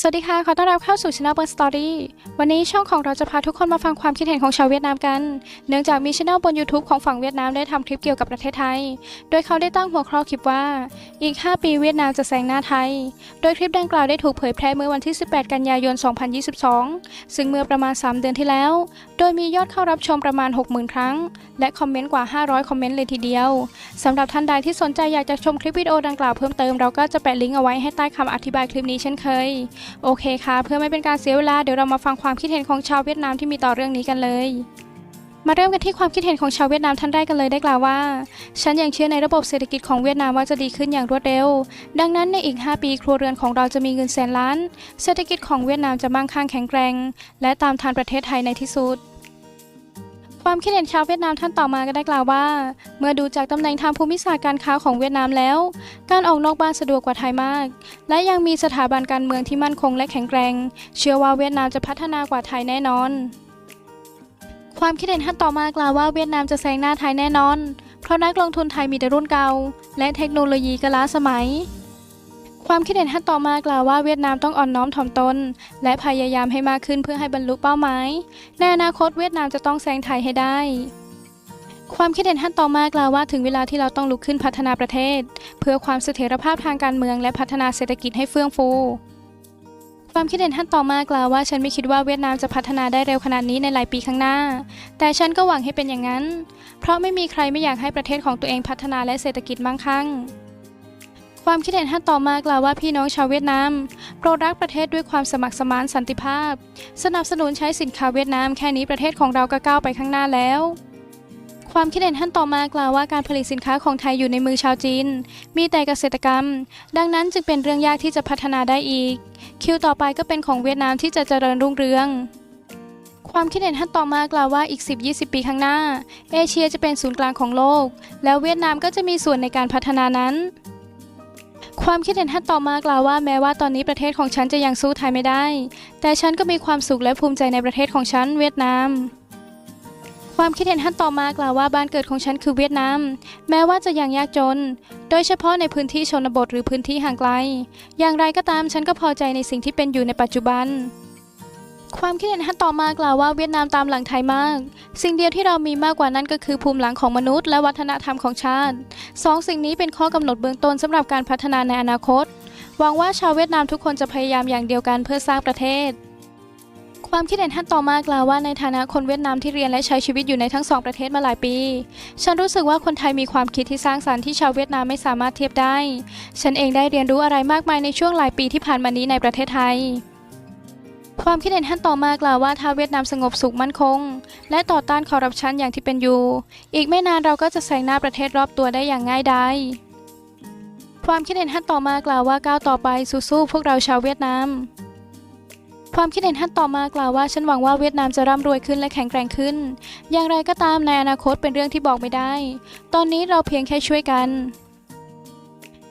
สวัสดีค่ะ ขอต้อนรับเข้าสู่ช anel บน Story วันนี้ช่องของเราจะพาทุกคนมาฟังความคิดเห็นของชาวเวียดนามกัน เนื่องจากมีช anel บน YouTube ของฝั่งเวียดนามได้ทำคลิปเกี่ยวกับประเทศไทย โดยเขาได้ตั้งหัวข้อคลิปว่า อีก 5 ปีเวียดนามจะแซงหน้าไทย โดยคลิปดังกล่าวได้ถูกเผยแพร่เมื่อวันที่ 18 กันยายน 2022 ซึ่งเมื่อประมาณ 3 เดือนที่แล้ว โดยมียอดเข้ารับชมประมาณ 60,000 ครั้ง และคอมเมนต์กว่า 500 คอมเมนต์เลยทีเดียวสำหรับท่านใดที่สนใจอยากจะชมคลิปวิดีโอดังกล่าวเพิ่มเติมเราก็จะแปะลิงก์เอาไว้ให้ใต้คำอธิบายคลิปนี้เช่นเคยโอเคค่ะ เพื่อไม่เป็นการเสียเวลาเดี๋ยวเรามาฟังความคิดเห็นของชาวเวียดนามที่มีต่อเรื่องนี้กันเลย มาเริ่มกันที่ความคิดเห็นของชาวเวียดนามท่านแรกกันเลยได้กล่าวว่า ฉันยังเชื่อในระบบเศรษฐกิจของเวียดนามว่าจะดีขึ้นอย่างรวดเร็ว ดังนั้นในอีก 5 ปีครัวเรือนของเราจะมีเงินแสนล้าน เศรษฐกิจของเวียดนามจะมั่งคั่งแข็งแกร่ง และตามทันประเทศไทยในที่สุด ความคิดเห็นชาวเวียดนามท่านต่อมาก็ได้กล่าวว่า เมื่อดูจากตำแหน่งทางภูมิศาสตร์การค้าของเวียดนามแล้ว การออกนอกบ้านสะดวกกว่าไทยมาก และยังมีสถาบันการเมืองที่มั่นคงและแข็งแกร่งเชื่อว่าเวียดนามจะพัฒนากว่าไทยแน่นอน ความคิดเห็นท่านต่อมากล่าวว่าเวียดนามจะแซงหน้าไทยแน่นอน เพราะนักลงทุนไทยมีแต่รุ่นเก่า และเทคโนโลยีก็ล้าสมัย ความคิดเห็นท่านต่อมากล่าวว่าเวียดนามต้องอ่อนน้อมถ่อมตน และพยายามให้มากขึ้นเพื่อให้บรรลุเป้าหมาย ในอนาคตเวียดนามจะต้องแซงไทยให้ได้ ความคิดเห็นท่านต่อมากล่าวว่าถึงเวลาที่เราต้องลุกขึ้นพัฒนาประเทศ เพื่อความเสถียรภาพทางการเมืองและพัฒนาเศรษฐกิจให้เฟื่องฟูความคิดเห็นท่านต่อมากล่าวว่าฉันไม่คิดว่าเวียดนามจะพัฒนาได้เร็วขนาดนี้ในหลายปีข้างหน้า แต่ฉันก็หวังให้เป็นอย่างนั้น เพราะไม่มีใครไม่อยากให้ประเทศของตัวเองพัฒนาและเศรษฐกิจมั่งคั่ง ความคิดเห็นท่านต่อมากล่าวว่าพี่น้องชาวเวียดนามโปรดรักประเทศด้วยความสมัครสมานสันติภาพ สนับสนุนใช้สินค้าเวียดนามแค่นี้ประเทศของเราก็ก้าวไปข้างหน้าแล้วความคิดเห็นท่านต่อมากล่าวว่าการผลิตสินค้าของไทยอยู่ในมือชาวจีน มีแต่เกษตรกรรม ดังนั้นจึงเป็นเรื่องยากที่จะพัฒนาได้อีก คิวต่อไปก็เป็นของเวียดนามที่จะเจริญรุ่งเรือง ความคิดเห็นท่านต่อมากล่าวว่าอีก 10-20 ปีข้างหน้า เอเชียจะเป็นศูนย์กลางของโลก แล้วเวียดนามก็จะมีส่วนในการพัฒนานั้น ความคิดเห็นท่านต่อมากล่าวว่าแม้ว่าตอนนี้ประเทศของฉันจะยังสู้ไทยไม่ได้ แต่ฉันก็มีความสุขและภูมิใจในประเทศของฉันเวียดนาม ความคิดเห็นท่านต่อมากล่าวว่าบ้านเกิดของฉันคือเวียดนาม แม้ว่าจะยังยากจน โดยเฉพาะในพื้นที่ชนบทหรือพื้นที่ห่างไกล อย่างไรก็ตามฉันก็พอใจในสิ่งที่เป็นอยู่ในปัจจุบัน ความคิดเห็นท่านต่อมากล่าวว่าเวียดนามตามหลังไทยมาก สิ่งเดียวที่เรามีมากกว่านั้นก็คือภูมิหลังของมนุษย์และวัฒนธรรมของชาติสองสิ่งนี้เป็นข้อกำหนดเบื้องต้นสำหรับการพัฒนาในอนาคต หวังว่าชาวเวียดนามทุกคนจะพยายามอย่างเดียวกันเพื่อสร้างประเทศ ความคิดเห็นท่านต่อมากล่าวว่าในฐานะคนเวียดนามที่เรียนและใช้ชีวิตอยู่ในทั้งสองประเทศมาหลายปี ฉันรู้สึกว่าคนไทยมีความคิดที่สร้างสรรค์ที่ชาวเวียดนามไม่สามารถเทียบได้ ฉันเองได้เรียนรู้อะไรมากมายในช่วงหลายปีที่ผ่านมานี้ในประเทศไทย ความคิดเห็นท่านต่อมากล่าวว่าถ้าเวียดนามสงบสุขมั่นคง และต่อต้านคอร์รัปชันอย่างที่เป็นอยู่ อีกไม่นานเราก็จะแซงหน้าประเทศรอบตัวได้อย่างง่ายดายความคิดเห็นท่านต่อมากล่าวว่าก้าวต่อไปสู้ๆพวกเราชาวเวียดนาม ความคิดเห็นท่านต่อมากล่าวว่าฉันหวังว่าเวียดนามจะร่ำรวยขึ้นและแข็งแกร่งขึ้น อย่างไรก็ตามในอนาคตเป็นเรื่องที่บอกไม่ได้ ตอนนี้เราเพียงแค่ช่วยกัน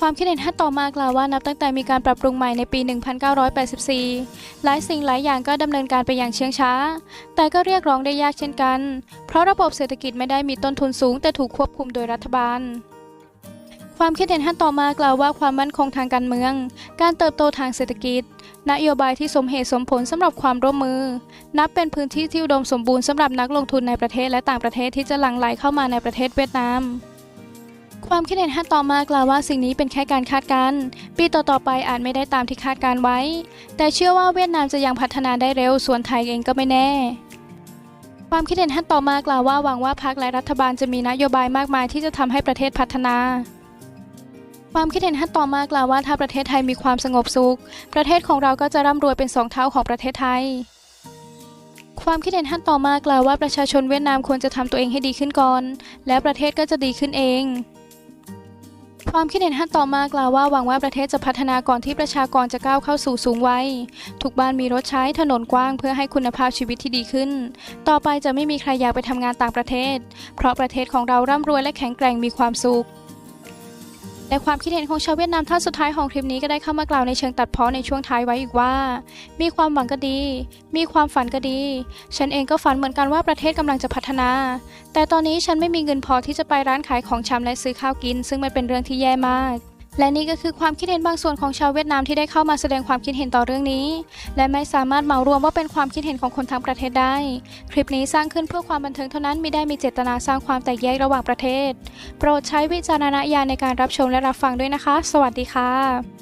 ความคิดเห็นท่านต่อมากล่าวว่านับตั้งแต่มีการปรับปรุงใหม่ในปี 1984 หลายสิ่งหลายอย่างก็ดำเนินการไปอย่างเชื่องช้า แต่ก็เรียกร้องได้ยากเช่นกัน เพราะระบบเศรษฐกิจไม่ได้มีต้นทุนสูง แต่ถูกควบคุมโดยรัฐบาลความคิดเห็นท่านต่อมากล่าวว่าความมั่นคงทางการเมือง การเติบโตทางเศรษฐกิจ นโยบายที่สมเหตุสมผลสำหรับความร่วมมือ นับเป็นพื้นที่ที่อุดมสมบูรณ์สำหรับนักลงทุนในประเทศและต่างประเทศที่จะหลั่งไหลเข้ามาในประเทศเวียดนาม ความคิดเห็นท่านต่อมากล่าวว่าสิ่งนี้เป็นแค่การคาดการณ์ปีต่อๆไปอาจไม่ได้ตามที่คาดการไว้ แต่เชื่อว่าเวียดนามจะยังพัฒนาได้เร็วส่วนไทยเองก็ไม่แน่ ความคิดเห็นท่านต่อมากล่าวว่าหวังว่าพรรคและรัฐบาลจะมีนโยบายมากมายที่จะทำให้ประเทศพัฒนา ความคิดเห็นท่านต่อมากล่าวว่าถ้าประเทศไทยมีความสงบสุข ประเทศของเราก็จะร่ำรวยเป็นสองเท่าของประเทศไทยความคิดเห็นท่านต่อมากล่าวว่าประชาชนเวียดนามควรจะทำตัวเองให้ดีขึ้นก่อน และประเทศก็จะดีขึ้นเอง ความคิดเห็นท่านต่อมากล่าวว่าหวังว่าประเทศจะพัฒนาก่อนที่ประชากรจะก้าวเข้าสู่สูงวัยทุกบ้านมีรถใช้ถนนกว้างเพื่อให้คุณภาพชีวิตที่ดีขึ้น ต่อไปจะไม่มีใครอยากไปทำงานต่างประเทศ เพราะประเทศของเราร่ำรวยและแข็งแกร่งมีความสุข และความคิดเห็นของชาวเวียดนามท่านสุดท้ายของคลิปนี้ก็ได้เข้ามากล่าวในเชิงตัดเพ้อในช่วงท้ายไว้อีกว่า มีความหวังก็ดี มีความฝันก็ดี ฉันเองก็ฝันเหมือนกันว่าประเทศกำลังจะพัฒนา แต่ตอนนี้ฉันไม่มีเงินพอที่จะไปร้านขายของชำและซื้อข้าวกิน ซึ่งมันเป็นเรื่องที่แย่มาก และนี่ก็คือความคิดเห็นบางส่วนของชาวเวียดนามที่ได้เข้ามาแสดงความคิดเห็นต่อเรื่องนี้ และไม่สามารถเหมารวมว่าเป็นความคิดเห็นของคนทั้งประเทศได้ คลิปนี้สร้างขึ้นเพื่อความบันเทิงเท่านั้นไม่ได้มีเจตนาสร้างความแตกแยกระหว่างประเทศ โปรดใช้วิจารณญาณในการรับชมและรับฟังด้วยนะคะ สวัสดีค่ะ